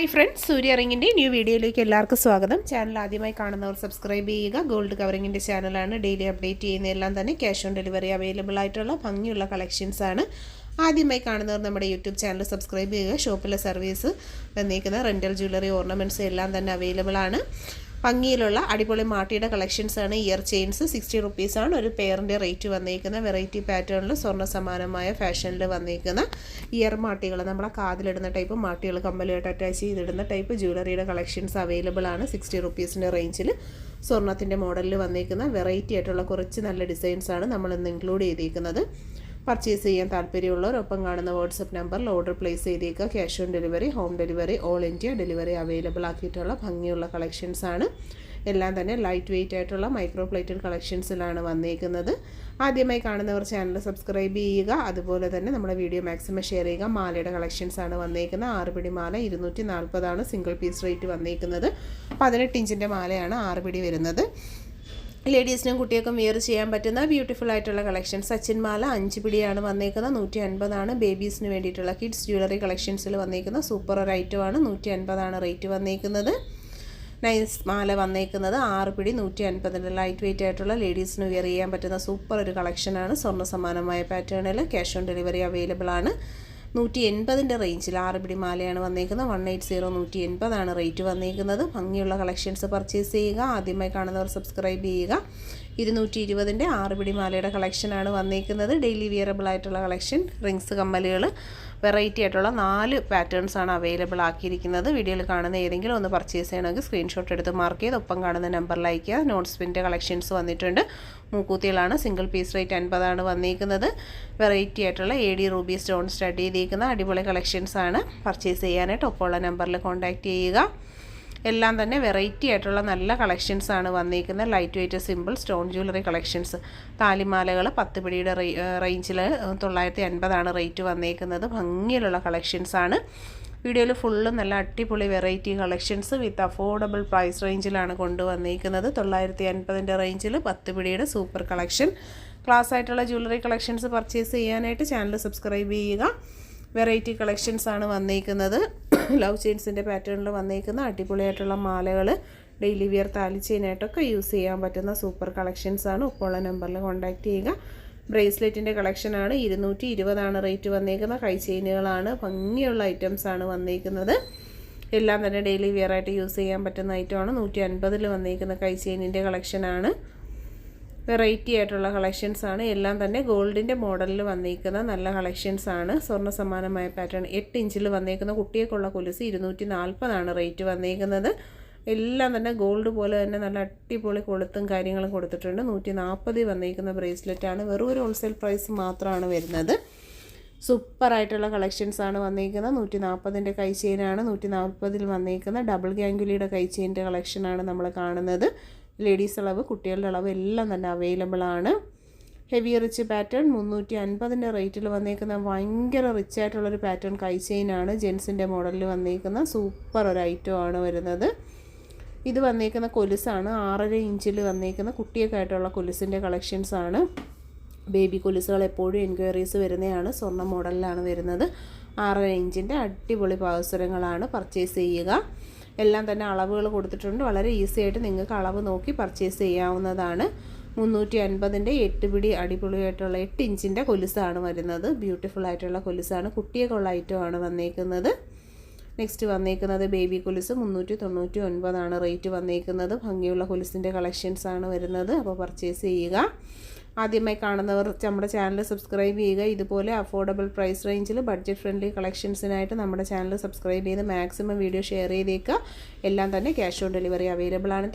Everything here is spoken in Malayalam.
ഹായ് ഫ്രണ്ട്സ് സൂര്യ റിങ്ങിന്റെ ന്യൂ വീഡിയോയിലേക്ക് എല്ലാവർക്കും സ്വാഗതം. ചാനൽ ആദ്യമായി കാണുന്നവർ സബ്സ്ക്രൈബ് ചെയ്യുക. ഗോൾഡ് കവറിങ്ങിന്റെ ചാനലാണ് ഡെയിലി അപ്ഡേറ്റ് ചെയ്യുന്ന എല്ലാം തന്നെ ക്യാഷ് ഓൺ ഡെലിവറി അവൈലബിൾ ആയിട്ടുള്ള ഭംഗിയുള്ള കളക്ഷൻസ് ആണ്. ആദ്യമായി കാണുന്നവർ നമ്മുടെ യൂട്യൂബ് ചാനൽ സബ്സ്ക്രൈബ് ചെയ്യുക. ഷോപ്പിലെ സർവീസ് വന്നേക്കുന്ന റെന്റൽ ജ്വല്ലറി ഓർണമെന്റ്സ് എല്ലാം തന്നെ അവൈലബിൾ ആണ്. ഭംഗിയിലുള്ള അടിപൊളി മാട്ടിയുടെ ആണ്. ഇയർ ചെയിൻസ് സിക്സ്റ്റി റുപ്പീസാണ് ഒരു പെയറിന്റെ റേറ്റ് വന്നേക്കുന്ന. വെറൈറ്റി പാറ്റേണിൽ സ്വർണ സമാനമായ ഫാഷനിൽ വന്നിരിക്കുന്ന ഇയർ മാട്ടികൾ നമ്മളെ കാതിലിടുന്ന ടൈപ്പ് മാട്ടികൾ കമ്പലുമായിട്ട് അറ്റാച്ച് ചെയ്തിടുന്ന ടൈപ്പ് ജ്വല്ലറിയുടെ കളക്ഷൻസ് അവൈലബിൾ ആണ് സിക്സ്റ്റി റുപ്പീസിന്റെ റേഞ്ചിൽ സ്വർണത്തിന്റെ മോഡലിൽ വന്നിരിക്കുന്ന വെറൈറ്റി ആയിട്ടുള്ള കുറച്ച് നല്ല ഡിസൈൻസ് ആണ് നമ്മൾ ഇന്ന് ഇൻക്ലൂഡ് ചെയ്തിരിക്കുന്നത് പർച്ചേസ് ചെയ്യാൻ താല്പര്യമുള്ളവർ ഒപ്പം കാണുന്ന വാട്സപ്പ് നമ്പറിൽ ഓർഡർ പ്ലേസ് ചെയ്തേക്കുക. Cash on delivery home delivery all India delivery available ആക്കിയിട്ടുള്ള ഭംഗിയുള്ള കളക്ഷൻസ് ആണ്. എല്ലാം തന്നെ ലൈറ്റ് വെയിറ്റ് ആയിട്ടുള്ള മൈക്രോ പ്ലേറ്റഡ് കളക്ഷൻസിലാണ് വന്നേക്കുന്നത്. ആദ്യമായി കാണുന്നവർ ചാനൽ സബ്സ്ക്രൈബ് ചെയ്യുക. അതുപോലെ തന്നെ നമ്മുടെ വീഡിയോ മാക്സിമം ഷെയർ ചെയ്യുക. മാലയുടെ കളക്ഷൻസ് ആണ് വന്നേക്കുന്നത്. ആറുപിടി മാല ഇരുന്നൂറ്റി നാൽപ്പതാണ് സിംഗിൾ പീസ് റേറ്റ് വന്നേക്കുന്നത്. പതിനെട്ട് ഇഞ്ചിന്റെ മാലയാണ് ആറുപിടി വരുന്നത്. ലേഡീസിനും കുട്ടികൾക്കും വിയർ ചെയ്യാൻ പറ്റുന്ന ബ്യൂട്ടിഫുൾ ആയിട്ടുള്ള കളക്ഷൻ സച്ചിൻ മാല അഞ്ച് പിടിയാണ് വന്നേക്കുന്നത് നൂറ്റി അൻപതാണ് ബേബീസിന് വേണ്ടിയിട്ടുള്ള കിഡ്സ് ജ്വല്ലറി കളക്ഷൻസിൽ വന്നേക്കുന്ന സൂപ്പർ ഒരു ഐറ്റമാണ് നൂറ്റി അൻപതാണ് റേറ്റ് വന്നേക്കുന്നത്. നൈസ് മാല വന്നേക്കുന്നത് ആറ് പിടി നൂറ്റി അൻപതിന്റെ ലൈറ്റ് വെയിറ്റ് ആയിട്ടുള്ള ലേഡീസിന് വിയർ ചെയ്യാൻ പറ്റുന്ന സൂപ്പർ ഒരു കളക്ഷനാണ് സ്വർണ സമാനമായ പാറ്റേണിൽ ക്യാഷ് ഓൺ ഡെലിവറി അവൈലബിൾ ആണ്. നൂറ്റി എൺപതിന്റെ റേഞ്ചിൽ ആറ് പിടി മാലയാണ് വന്നേക്കുന്നത്. വൺ എയ്റ്റ് സീറോ നൂറ്റി എൺപതാണ് റേറ്റ് വന്നേക്കുന്നത്. ഭംഗിയുള്ള കളക്ഷൻസ് പർച്ചേസ് ചെയ്യുക. ആദ്യമായി കാണുന്നവർ സബ്സ്ക്രൈബ് ചെയ്യുക. ഇരുന്നൂറ്റി ഇരുപതിന്റെ ആറ് പിടി മാലയുടെ കളക്ഷനാണ് വന്നേക്കുന്നത്. ഡെയിലി വിയറബിൾ ആയിട്ടുള്ള കളക്ഷൻ റിങ്സ് കമ്മലുകൾ. വെറൈറ്റി ആയിട്ടുള്ള നാല് പാറ്റേൺസ് ആണ് അവൈലബിൾ ആക്കിയിരിക്കുന്നത്. വീഡിയോയിൽ കാണുന്ന ഏതെങ്കിലും ഒന്ന് പർച്ചേസ് ചെയ്യണമെങ്കിൽ സ്ക്രീൻഷോട്ട് എടുത്ത് മാർക്ക് ചെയ്ത് ഒപ്പം കാണുന്ന നമ്പറിൽ അയക്കുക നോട്ട് സ്പിന്റെ കളക്ഷൻസ് വന്നിട്ടുണ്ട്. മൂക്കൂത്തികളാണ്. സിംഗിൾ പീസ് റേറ്റ് അൻപതാണ് വന്നിരിക്കുന്നത് വെറൈറ്റി ആയിട്ടുള്ള A D ruby stone studded ചെയ്തിരിക്കുന്ന അടിപൊളി കളക്ഷൻസ് ആണ്. പർച്ചേസ് ചെയ്യാനായിട്ട് ഒപ്പമുള്ള നമ്പറിൽ കോൺടാക്റ്റ് ചെയ്യുക. എല്ലാം തന്നെ വെറൈറ്റി ആയിട്ടുള്ള നല്ല കളക്ഷൻസ് ആണ് വന്നിരിക്കുന്നത് light weight simple stone jewellery collections താലിമാലകൾ പത്ത് പിടിയുടെ റേഞ്ചിൽ തൊള്ളായിരത്തി അൻപതാണ് റേറ്റ് വന്നിരിക്കുന്നത് ഭംഗിയിലുള്ള ആണ്. വീഡിയോയിൽ ഫുള്ളും നല്ല അടിപൊളി variety collections with affordable price റേഞ്ചിലാണ് കൊണ്ടുവന്നിരിക്കുന്നത് തൊള്ളായിരത്തി അൻപതിന്റെ റേഞ്ചിൽ പത്ത് പിടിയുടെ സൂപ്പർ കളക്ഷൻ ക്ലാസ് ആയിട്ടുള്ള ജ്വല്ലറി കളക്ഷൻസ് പർച്ചേസ് ചെയ്യാനായിട്ട് ചാനൽ സബ്സ്ക്രൈബ് ചെയ്യുക. വെറൈറ്റി കളക്ഷൻസ് ആണ് വന്നിരിക്കുന്നത് ലവ് ചെയിൻസിന്റെ പാറ്റേണിൽ വന്നേക്കുന്ന അടിപൊളിയായിട്ടുള്ള മാലകൾ ഡെയിലി വിയർ താലി ചെയിനായിട്ടൊക്കെ യൂസ് ചെയ്യാൻ പറ്റുന്ന സൂപ്പർ കളക്ഷൻസ് ആണ്. ഉള്ള നമ്പറിൽ കോൺടാക്റ്റ് ചെയ്യുക. ബ്രേസ്ലെറ്റിന്റെ ആണ്. ഇരുന്നൂറ്റി ഇരുപതാണ് റേറ്റ് വന്നേക്കുന്നത് കൈ ചെയിനുകളാണ്. ഭംഗിയുള്ള ആണ് വന്നേക്കുന്നത്. എല്ലാം തന്നെ ഡെയിലി വിയർ ആയിട്ട് യൂസ് ചെയ്യാൻ പറ്റുന്ന ഐറ്റമാണ് നൂറ്റി അൻപതിൽ വന്നേക്കുന്ന കൈ ചെയിനിന്റെ കളക്ഷനാണ് വെറൈറ്റി ആയിട്ടുള്ള കളക്ഷൻസ് ആണ്. എല്ലാം തന്നെ ഗോൾഡിന്റെ മോഡലിൽ വന്നിരിക്കുന്ന നല്ല കളക്ഷൻസ് ആണ്. സ്വർണ സമാനമായ പാറ്റേൺ എട്ട് ഇഞ്ചിൽ വന്നേക്കുന്ന കുട്ടിയൊക്കെയുള്ള കൊലുസ് ഇരുന്നൂറ്റി നാൽപ്പതാണ് റേറ്റ് വന്നേക്കുന്നത്. എല്ലാം തന്നെ ഗോൾഡ് പോലെ തന്നെ നല്ല അടിപൊളി കൊളുത്തും കാര്യങ്ങളും കൊടുത്തിട്ടുണ്ട്. നൂറ്റി നാൽപ്പതിൽ വന്നേക്കുന്ന ബ്രേസ്ലെറ്റാണ് വെറും ഒരു ഹോൾസെയിൽ പ്രൈസ് മാത്രമാണ് വരുന്നത്. സൂപ്പറായിട്ടുള്ള കളക്ഷൻസ് ആണ് വന്നിരിക്കുന്നത് നൂറ്റി നാൽപ്പതിന്റെ കൈ ചെയിനാണ് നൂറ്റി നാൽപ്പതിൽ വന്നിരിക്കുന്ന ഡബിൾ ഗാംഗുലിയുടെ കൈ ചെയിന്റെ കളക്ഷനാണ് നമ്മൾ കാണുന്നത്. ലേഡീസ് അളവ് കുട്ടികളുടെ അളവ് എല്ലാം തന്നെ അവൈലബിൾ ആണ്. ഹെവി റിച്ച് പാറ്റേൺ മുന്നൂറ്റി അൻപതിന്റെ റേറ്റിൽ വന്നേക്കുന്ന ഭയങ്കര റിച്ച് ആയിട്ടുള്ളൊരു പാറ്റേൺ കൈ ചെയിനാണ് ജെൻസിന്റെ മോഡലിൽ വന്നേക്കുന്ന സൂപ്പർ ഒരു ഐറ്റം ആണ് വരുന്നത്. ഇത് വന്നേക്കുന്ന കൊലുസാണ് ആറര ഇഞ്ചിൽ വന്നേക്കുന്ന കുട്ടിയൊക്കെ ആയിട്ടുള്ള കൊലുസിന്റെ കളക്ഷൻസ് ആണ്. ബേബി കൊലുസുകൾ എപ്പോഴും എൻക്വയറീസ് വരുന്നതാണ് സ്വർണ മോഡലിലാണ് വരുന്നത്. ആറര ഇഞ്ചിന്റെ അടിപൊളി പാവസരങ്ങളാണ് പർച്ചേസ് ചെയ്യുക. എല്ലാം തന്നെ അളവുകൾ കൊടുത്തിട്ടുണ്ട്. വളരെ ഈസി ആയിട്ട് നിങ്ങൾക്ക് അളവ് നോക്കി പർച്ചേസ് ചെയ്യാവുന്നതാണ്. മുന്നൂറ്റി അൻപതിന്റെ എട്ട് പിടി അടിപൊളിയായിട്ടുള്ള എട്ട് ഇഞ്ചിന്റെ കൊലുസാണ് വരുന്നത്. ബ്യൂട്ടിഫുൾ ആയിട്ടുള്ള കൊലുസാണ്. കുട്ടിയൊക്കെ ഉള്ള ഐറ്റമാണ് വന്നേക്കുന്നത്. നെക്സ്റ്റ് വന്നേക്കുന്നത് ബേബി കൊലുസ്. മുന്നൂറ്റി തൊണ്ണൂറ്റി ഒൻപതാണ് റേറ്റ് വന്നേക്കുന്നത്. ഭംഗിയുള്ള കൊലുസിന്റെ കളക്ഷൻസ് ആണ് വരുന്നത്. അപ്പോൾ പർച്ചേസ് ചെയ്യുക. ആദ്യമായി കാണുന്നവർ നമ്മുടെ ചാനൽ സബ്സ്ക്രൈബ് ചെയ്യുക. ഇതുപോലെ അഫോർഡബിൾ പ്രൈസ് റേഞ്ചിൽ ബഡ്ജറ്റ് ഫ്രണ്ട്ലി കളക്ഷൻസിനായിട്ട് നമ്മുടെ ചാനൽ സബ്സ്ക്രൈബ് ചെയ്ത് മാക്സിമം വീഡിയോ ഷെയർ ചെയ്തേക്കുക. എല്ലാം തന്നെ ക്യാഷ് ഓൺ ഡെലിവറി അവൈലബിൾ ആണ്.